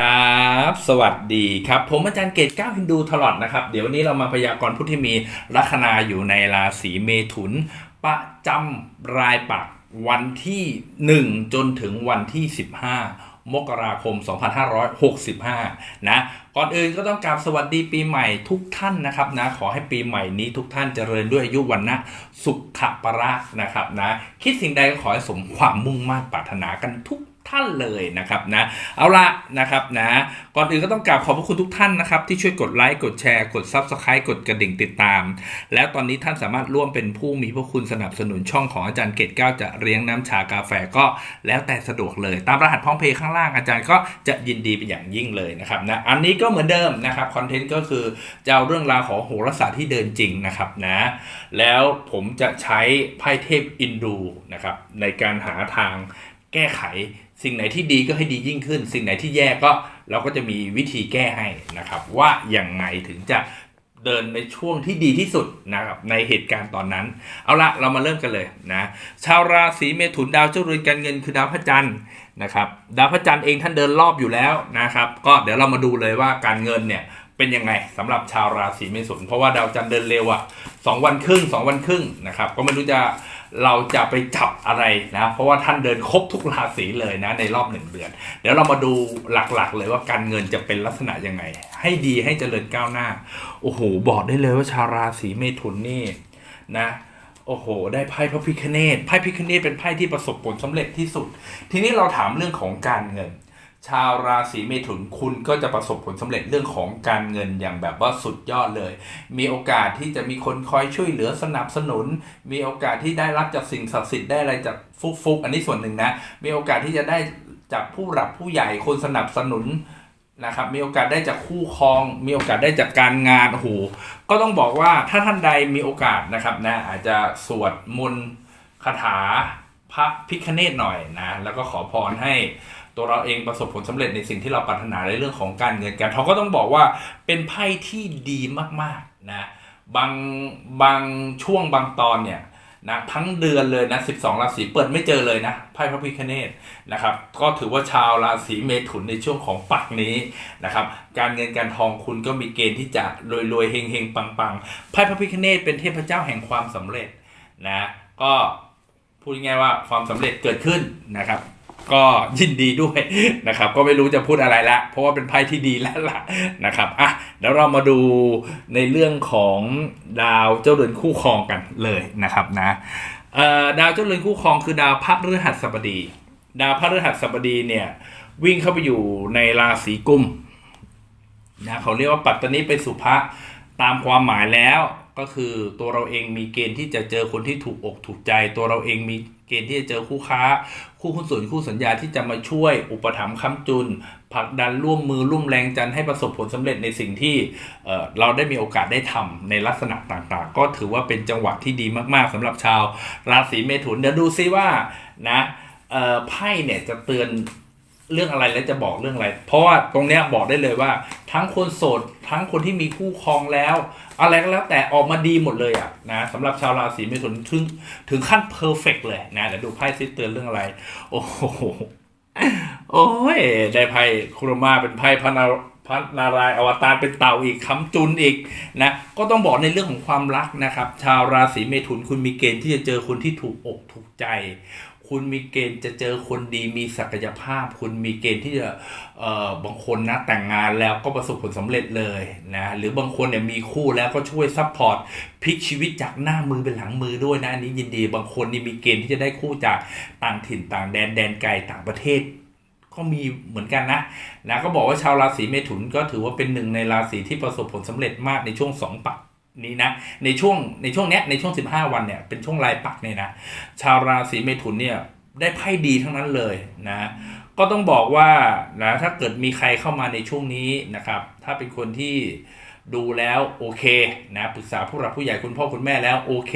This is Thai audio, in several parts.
ครับ สวัสดีครับ ผมอาจารย์เกตก้าวฮินดูทลอดนะครับ เดี๋ยววันนี้เรามาพยากรณ์ผู้ที่มีลัคนาอยู่ในราศีเมถุน ประจำรายปักวันที่ 1 จนถึงวันที่ 15มกราคม 2565 นะ ก่อนอื่นก็ต้องกราบสวัสดีปีใหม่ทุกท่านนะครับนะ ขอให้ปีใหม่นี้ทุกท่านเจริญด้วยอายุวันนะสุขประนะครับนะ คิดสิ่งใดก็ขอให้สมความมุ่งมั่นปรารถนากันทุก ท่านเลยนะครับนะเอาละนะครับนะก่อนอื่นก็ต้องกราบขอบพระคุณทุกท่านนะครับ ที่ช่วยกดไลค์กดแชร์กด Subscribe กดกระดิ่งติดตาม แล้วตอนนี้ท่านสามารถร่วมเป็นผู้มีพระคุณสนับสนุนช่องของอาจารย์เกตเก้าจะเลี้ยงน้ำชากาแฟก็แล้วแต่สะดวกเลย ตามรหัสพร้อมเพย์ข้างล่างอาจารย์ก็จะยินดีเป็นอย่างยิ่งเลยนะครับนะอันนี้ก็เหมือนเดิมนะครับคอนเทนต์ก็คือจะเอาเรื่องราวของโหราศาสตร์ที่เดินจริงนะครับนะแล้วผมจะใช้ไพ่เทพอินดูนะครับในการหาทาง แก้ไข สิ่งไหนที่ดีก็ให้ดียิ่งขึ้น สิ่งไหนที่แย่ก็เราก็จะมีวิธีแก้ให้นะครับ ว่าอย่างไงถึงจะเดินในช่วงที่ดีที่สุดนะครับในเหตุการณ์ตอนนั้น เอาละเรามาเริ่มกันเลยนะชาวราศีเมถุนดาวเจ้าเรือนการเงินคือดาวพระจันทร์นะครับดาวพระจันทร์เองท่านเดินรอบอยู่แล้วนะครับ ก็เดี๋ยวเรามาดูเลยว่าการเงินเนี่ยเป็นยังไงสำหรับชาวราศีเมถุนเพราะว่าดาวจันทร์เดินเร็วอะสองวันครึ่งสองวันครึ่งนะครับก็ไม่รู้จะ เราจะไปจับอะไรนะ เพราะว่าท่านเดินครบทุกราศีเลยนะในรอบหนึ่งเดือน เดี๋ยวเรามาดูหลักๆ เลยว่าการเงินจะเป็นลักษณะยังไง ให้ดีให้เจริญก้าวหน้า โอ้โห บอกได้เลยว่าชาวราศีเมถุนนี่นะโอ้โห ได้ไพ่พระพิคเนตไพ่พิคเนตเป็นไพ่ที่ประสบผลสำเร็จที่สุด ทีนี้เราถามเรื่องของการเงิน ชาวราศีเมถุนคุณก็จะประสบผลสำเร็จเรื่องของการเงินอย่างแบบว่าสุดยอดเลย มีโอกาสที่จะมีคนคอยช่วยเหลือสนับสนุน มีโอกาสที่ได้รับจากสิ่งศักดิ์สิทธิ์ได้อะไรจากฟุกฟุกๆอันนี้ส่วนหนึ่งนะ มีโอกาสที่จะได้จากผู้หลักผู้ใหญ่คนสนับสนุนนะครับ มีโอกาสได้จากคู่ครอง มีโอกาสได้จากการงานโอ้โหก็ต้องบอกว่าถ้าท่านใดมีโอกาสนะครับนะอาจจะสวดมนต์คาถาพระพิคเนตหน่อยนะ แล้วก็ขอพรให้ ตัวเราเองประสบผลสำเร็จในสิ่งที่เราปรารถนาในเรื่องของการเงินการทองก็ต้องบอกว่าเป็นไพ่ที่ดีมากๆนะบางบางช่วงบางตอนเนี่ยนะทั้งเดือนเลยนะ 12 ราศีเปิดไม่เจอเลยนะไพ่พระพิคเนตนะครับ ก็ถือว่าชาวราศีเมถุนในช่วงของปักนี้นะครับ การเงินการทองคุณก็มีเกณฑ์ที่จะรวยรวยเฮงเฮงปังปังไพ่พระพิคเนตเป็นเทพเจ้าแห่งความสำเร็จนะ ก็พูดง่ายว่าความสำเร็จเกิดขึ้นนะครับ ก็ยินดีด้วยนะครับ ก็ไม่รู้จะพูดอะไรละ เพราะว่าเป็นไพ่ที่ดีแล้วล่ะนะครับอะเดี๋ยวเรามาดูในเรื่องของดาวเจ้าเรือนคู่ครองกันเลยนะครับนะเอ่อดาวเจ้าเรือนคู่ครองคือดาวพฤหัสบดี ดาวพฤหัสบดีเนี่ยวิ่งเข้าไปอยู่ในราศีกุมนะเขาเรียกว่าปัตตนิไปสุภะตามความหมายแล้ว ก็คือตัวเราเองมีเกณฑ์ที่จะเจอคนที่ถูกอกถูกใจ ตัวเราเองมีเกณฑ์ที่จะเจอคู่ค้า คู่หุ้นส่วนคู่สัญญาที่จะมาช่วย อุปถัมภ์ค้ำจุนผลักดันร่วมมือร่วมแรงกันให้ประสบผลสำเร็จในสิ่งที่เเราได้มีโอกาสได้ทำในลักษณะต่างๆ ก็ถือว่าเป็นจังหวะที่ดีมากๆสำหรับชาวราศีเมถุนเดี๋ยวดูซิว่านะไพ่เนี่ยจะเตือน เรื่องอะไรและจะบอกเรื่องอะไร เพราะว่าตรงเนี้ยบอกได้เลยว่า ทั้งคนโสด ทั้งคนที่มีคู่ครองแล้ว อะไรก็แล้วแต่ออกมาดีหมดเลยอะนะสำหรับชาวราศีเมถุนถึงถึงขั้นเพอร์เฟกเลยนะเดี๋ยวดูไพ่ซิเตือนเรื่องอะไร โอ้โหโอ้ยได้ไพ่คุรมาเป็นไพ่พระนา ระนารายอวตารเป็นเต่าอีกคำจุนอีกนะก็ต้องบอกในเรื่องของความรักนะครับ ชาวราศีเมถุนคุณมีเกณฑ์ที่จะเจอคนที่ถูกอกถูกใจ คุณมีเกณฑ์จะเจอคนดีมีศักยภาพ คุณมีเกณฑ์ที่จะเอ่อบางคนนะแต่งงานแล้วก็ประสบผลสำเร็จเลยนะหรือบางคนเนี่ยมีคู่แล้วก็ช่วยซัพพอร์ตพลิกชีวิตจากหน้ามือเป็นหลังมือด้วยนะอันนี้ยินดีบางคนนี่มีเกณฑ์ที่จะได้คู่จากต่างถิ่นต่างแดนแดนไกลต่างประเทศ ก็มีเหมือนกันนะนะก็บอกว่าชาวราศีเมถุนก็ถือว่าเป็นหนึ่งในราศีที่ประสบผลสำเร็จมากในช่วงสองปักนี้นะในช่วงในช่วงเนี้ยในช่วง 15 วันเนี่ยเป็นช่วงรายปักเนี่ยนะชาวราศีเมถุนเนี่ยได้ไพ่ดีทั้งนั้นเลยนะก็ต้องบอกว่านะถ้าเกิดมีใครเข้ามาในช่วงนี้นะครับถ้าเป็นคนที่ดูแล้วโอเคนะปรึกษาผู้หลักผู้ใหญ่คุณพ่อคุณแม่แล้วโอเค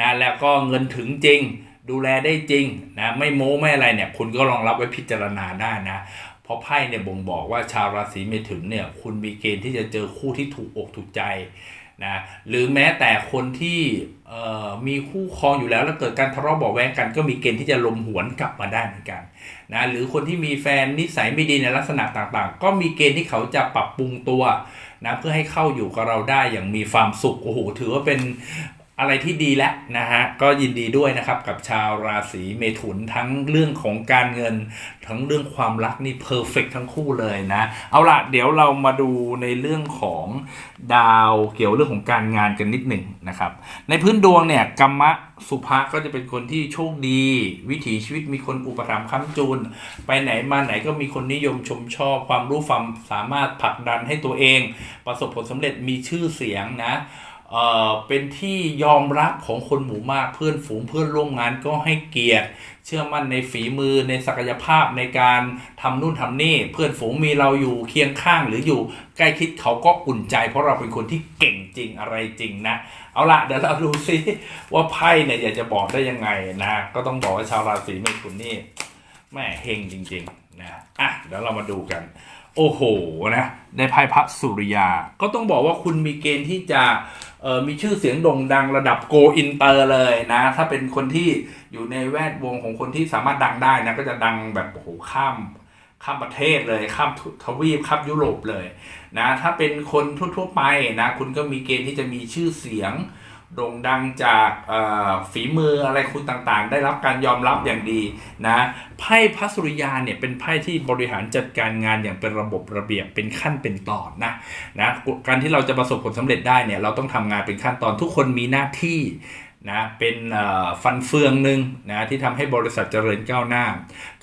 นะแล้วก็เงินถึงจริง ดูแลได้จริงนะไม่โม้ไม่อะไรเนี่ยคุณก็ลองรับไว้พิจารณาได้นะเพราะไพ่เนี่ยบ่งบอกว่าชาวราศีเมถุนเนี่ยคุณมีเกณฑ์ที่จะเจอคู่ที่ถูกอกถูกใจนะหรือแม้แต่คนที่มีคู่ครองอยู่แล้วแล้วเกิดการทะเลาะเบาะแว้งกัน ก็มีเกณฑ์ที่จะลมหวนกลับมาได้เหมือนกันนะหรือคนที่มีแฟนนิสัยไม่ดีในลักษณะต่างๆ ก็มีเกณฑ์ที่เขาจะปรับปรุงตัวนะเพื่อให้เข้าอยู่กับเราได้อย่างมีความสุขโอ้โหถือว่าเป็น อะไรที่ดีแล้วนะฮะก็ยินดีด้วยนะครับกับชาวราศีเมถุนทั้งเรื่องของการเงิน ทั้งเรื่องความรักนี่เพอร์เฟกทั้งคู่เลยนะเอาละเดี๋ยวเรามาดูในเรื่องของดาวเกี่ยวเรื่องของการงานกันนิดหนึ่งนะครับในพื้นดวงเนี่ยกรรมะสุภะก็จะเป็นคนที่โชคดี วิถีชีวิตมีคนอุปถัมภ์ค้ำจูนไปไหนมาไหนก็มีคนนิยมชมชอบความรู้ความสามารถผลักดันให้ตัวเอง ประสบผลสำเร็จมีชื่อเสียงนะ เออเป็นที่ยอมรับของคนหมู่มากเพื่อนฝูงเพื่อนร่วมงานก็ให้เกียรติ เชื่อมั่นในฝีมือในศักยภาพในการทำนู่นทำนี่ เพื่อนฝูงมีเราอยู่เคียงข้างหรืออยู่ใกล้คิดเขาก็อุ่นใจ เพราะเราเป็นคนที่เก่งจริงอะไรจริงนะ เอาละเดี๋ยวเราดูซิว่าไพ่เนี่ยอยากจะบอกได้ยังไงนะ ก็ต้องบอกว่าชาวราศีเมถุนนี่แม่เฮงจริง ๆ นะอะเดี๋ยวเรามาดูกัน โอ้โหนะในไพ่พระสุริยา ก็ต้องบอกว่าคุณมีเกณฑ์ที่จะมีชื่อเสียงโด่งดังระดับโกอินเตอร์เลยนะ ถ้าเป็นคนที่อยู่ในแวดวงของคนที่สามารถดังได้นะก็จะดังแบบโอ้โหข้ามข้ามประเทศเลยข้ามทวีปข้ามยุโรปเลยนะถ้าเป็นคนทั่วๆไปนะคุณก็มีเกณฑ์ที่จะมีชื่อเสียง โด่งดังจากฝีมืออะไรคุณต่างๆ ได้รับการยอมรับอย่างดีนะไพ่พระสุริยาเนี่ยเป็นไพ่ที่บริหารจัดการงานอย่างเป็นระบบระเบียบเป็นขั้นเป็นตอนนะนะการที่เราจะประสบผลสำเร็จได้เนี่ยเราต้องทำงานเป็นขั้นตอนทุกคนมีหน้าที่นะเป็นฟันเฟืองหนึ่งนะที่ทำให้บริษัทเจริญก้าวหน้า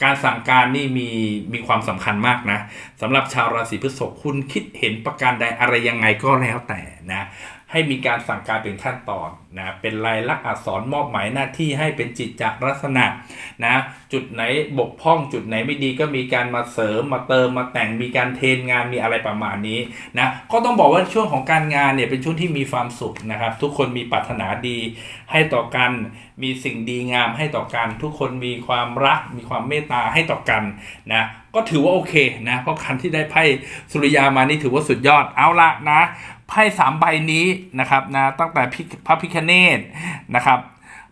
การสั่งการนี่มีมีความสำคัญมากนะสำหรับชาวราศีพฤษภคุณคิดเห็นประการใดอะไรยังไงก็แล้วแต่นะ ให้มีการสั่งการเป็นขั้นตอนนะเป็นลายลักษณ์อักษรมอบหมายหน้าที่ให้เป็นจิตจลักษณะนะจุดไหนบกพร่องจุดไหนไม่ดีก็มีการมาเสริมมาเติมมาแต่งมีการเทรนงานมีอะไรประมาณนี้นะก็ต้องบอกว่าช่วงของการงานเนี่ยเป็นช่วงที่มีความสุขนะครับ ทุกคนมีปรารถนาดีให้ต่อกันมีสิ่งดีงามให้ต่อกัน ทุกคนมีความรัก มีความเมตตาให้ต่อกันนะก็ถือว่าโอเคนะเพราะคันที่ได้ไพ่สุริยามานี่ถือว่าสุดยอดเอาละนะไพ่สามใบนี้นะครับนะตั้งแต่พิพระพิคเนตนะครับ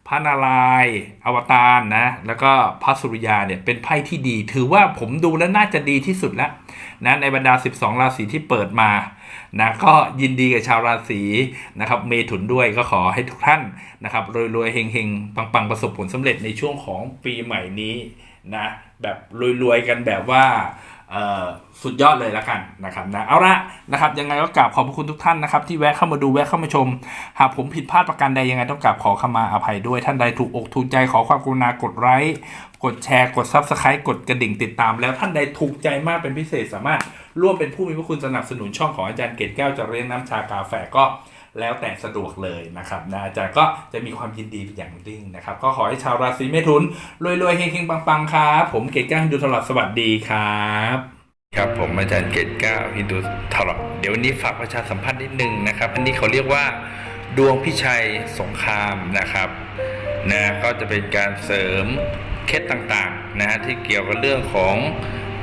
พระนารายณ์อวตารนะ แล้วก็พระสุริยาเนี่ยเป็นไพ่ที่ดี ถือว่าผมดูแล้วน่าจะดีที่สุดแล้วนะในบรรดา 12 ราศีที่เปิดมานะก็ยินดีกับชาวราศีนะครับเมถุนด้วยก็ขอให้ทุกท่านนะครับรวยๆเฮงๆ ปังๆ ประสบผลสำเร็จในช่วงของปีใหม่นี้นะแบบรวยๆกันแบบว่า สุดยอดเลยละกันนะครับนะเอาละนะครับยังไงก็กราบขอบพระคุณทุกท่านนะครับที่แวะเข้ามาดูแวะเข้ามาชม หากผมผิดพลาดประการใดยังไงต้องกราบขอขมาอภัยด้วยท่านใดถูกอกถูกใจขอความกรุณากดไลค์กดแชร์กดซับสไครต์กดกระดิ่งติดตาม แล้วท่านใดถูกใจมากเป็นพิเศษสามารถร่วมเป็นผู้มีพระคุณสนับสนุนช่องของอาจารย์เกตแก้วจะเรียนน้ำชากาแฟก็ แล้วแต่สะดวกเลยนะครับนะอาจารย์ก็จะมีความยินดีเป็นอย่างยิ่งนะครับ ก็ขอให้ชาวราศีเมถุนรวยๆเฮงๆปังๆครับผมเกตก้วฮินดูตลอดสวัสดีครับ ครับผมอาจารย์เกตก้วฮินดูตลอดเดี๋ยววันนี้ฝากประชาสัมพันธ์นิดนึงนะครับอันนี้เขาเรียกว่าดวงพิชัยสงครามนะครับนะก็จะเป็นการเสริมเคล็ดต่างๆนะฮะที่เกี่ยวกับเรื่องของ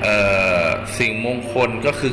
ออสิ่งมงคลก็คือ